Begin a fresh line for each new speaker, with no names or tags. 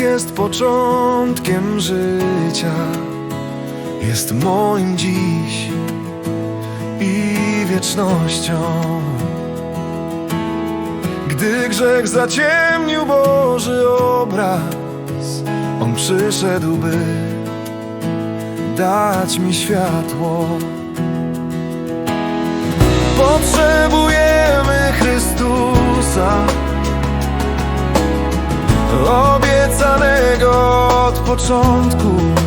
jest początkiem życia, jest moim dziś i wiecznością. Gdy grzech zaciemnił Boży obraz, On przyszedł, by dać mi światło. Obiecanego od początku.